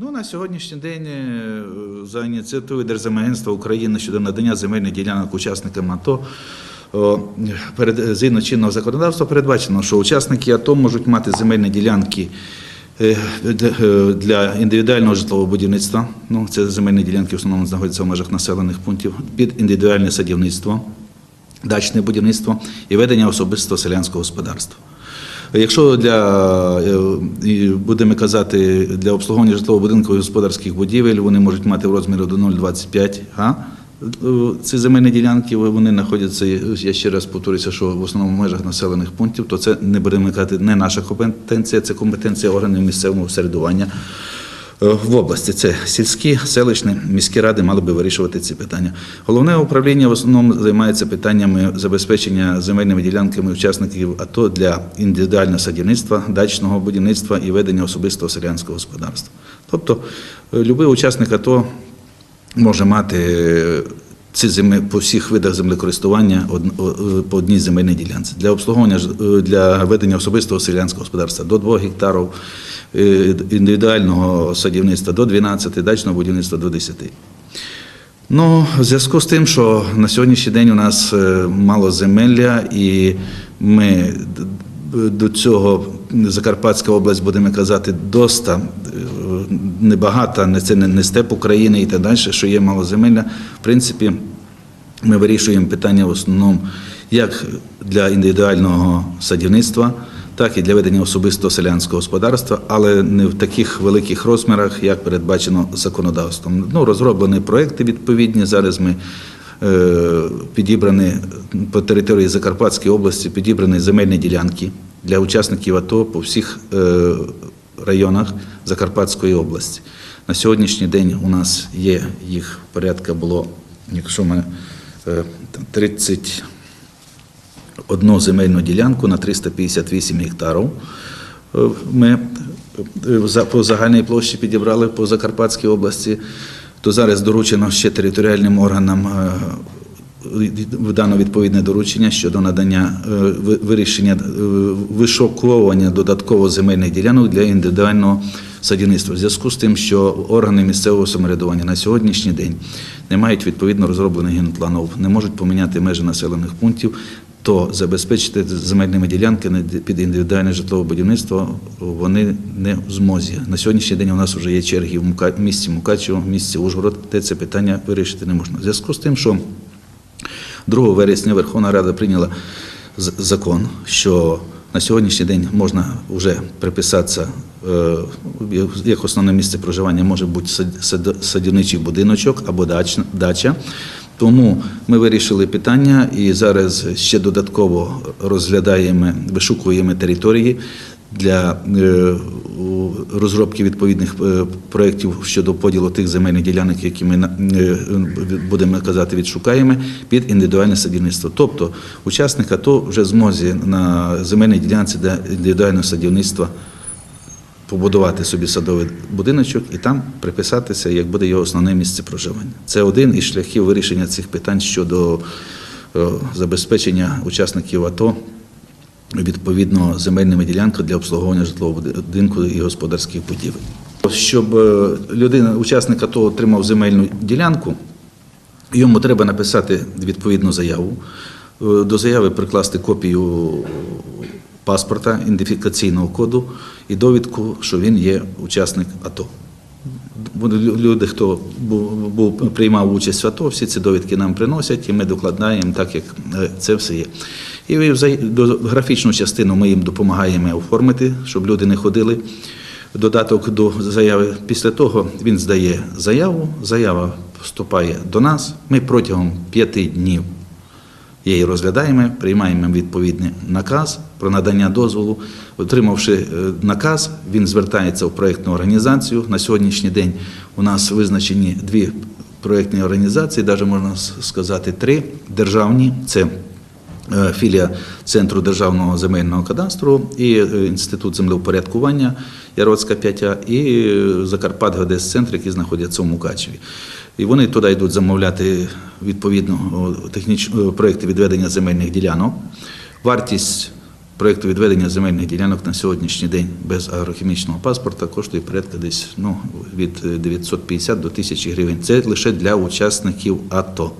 Ну, на сьогоднішній день е, за ініціативою Держземагентства України щодо надання земельних ділянок учасникам АТО згідно чинного законодавства передбачено, що учасники АТО можуть мати земельні ділянки е, е, для індивідуального житлового будівництва. Ну, це земельні ділянки в основному знаходяться в межах населених пунктів під індивідуальне садівництво, дачне будівництво і ведення особистого селянського господарства. Якщо для е, будемо казати для обслуговування і господарських будівель, вони можуть мати в розмірі до 0,25 га. Е, Ці земельні ділянки вони знаходяться. Я ще раз повторюся, що в основному в межах населених пунктів, то це не будемо казати не наша компетенція, це компетенція органів місцевого самоврядування. Е, В області це сільські, селищні, міські ради мали би вирішувати ці питання. Головне управління в основному займається питаннями забезпечення земельними ділянками учасників АТО для індивідуального садівництва, дачного будівництва і ведення особистого селянського господарства. Тобто, е, будь-який учасник АТО може мати е, ці земи по всіх видах землекористування од- по одній земельній ділянці для обслуговування е, для ведення особистого селянського господарства до 2 гектарів, е, індивідуального садівництва до 12, дачного будівництва до 10. Ну, в зв'язку з тим, що на сьогоднішній день у нас е, мало земелля, і ми до цього Закарпатська область, будемо казати, доста е, небагата, не це не степ України і так далі, що є мало земелля. В принципі, ми вирішуємо питання в основному як для індивідуального садівництва, так і для ведення особистого селянського господарства, але не в таких великих розмірах, як передбачено законодавством. Ну, розроблені проекти відповідні. Зараз ми підібрані по території Закарпатської області, підібрані земельні ділянки для учасників АТО по всіх е, районах Закарпатської області. На сьогоднішній день у нас є їх порядка було, якщо ми е, там 30 одну земельну ділянку на 358 гектарів. Е, Ми е, по загальній площі підібрали по Закарпатській області, то зараз доручено ще територіальним органам е, видано відповідне доручення щодо надання е, вирішення е, вишуковування додатково земельних ділянок для індивідуального садівництва. В зв'язку з тим, що органи місцевого самоврядування на сьогоднішній день не мають відповідно розроблених генпланів, не можуть поміняти межі населених пунктів, то забезпечити земельними ділянками під індивідуальне житлове будівництво вони не в змозі. На сьогоднішній день у нас вже є черги в місті Мукачево, в місті Ужгород, де це питання вирішити не можна. В зв'язку з тим, що 2 вересня Верховна Рада прийняла закон, що на сьогоднішній день можна вже приписатися е, як основне місце проживання може бути сад- сад- садівничий будиночок або дача. Тому ми вирішили питання і зараз ще додатково розглядаємо, вишукуємо території для е, розробки відповідних е, проєктів щодо поділу тих земельних ділянок, які ми е, будемо казати, відшукаємо під індивідуальне садівництво. Тобто учасник АТО вже змозі на земельній ділянці для індивідуального садівництва побудувати собі садовий будиночок і там приписатися, як буде його основне місце проживання. Це один із шляхів вирішення цих питань щодо е, забезпечення учасників АТО відповідно земельними ділянками для обслуговування житлового будинку і господарських будівель. Щоб е, людина, учасник АТО отримав земельну ділянку, йому треба написати відповідну заяву. Е, До заяви прикласти копію паспорта, ідентифікаційного коду і довідку, що він є учасник АТО. Люди, хто був, приймав участь в АТО, всі ці довідки нам приносять, і ми докладаємо так, як е, це все є. І графічну частину ми їм допомагаємо оформити, щоб люди не ходили. Додаток до заяви. Після того він здає заяву, заява вступає до нас. Ми протягом п'яти днів її розглядаємо, приймаємо відповідний наказ про надання дозволу. Отримавши е, наказ, він звертається в проєктну організацію. На сьогоднішній день у нас визначені дві проєктні організації, навіть можна сказати три державні. Це е, філія Центру державного земельного кадастру і е, Інститут землеупорядкування Яроцька 5А і Закарпат ГДС-центр, які знаходяться в Мукачеві. І вони туди йдуть замовляти відповідно о, техніч... о, проекти відведення земельних ділянок. Вартість проєкту відведення земельних ділянок на сьогоднішній день без агрохімічного паспорта коштує порядка десь ну, від 950 до 1000 гривень. Це лише для учасників АТО.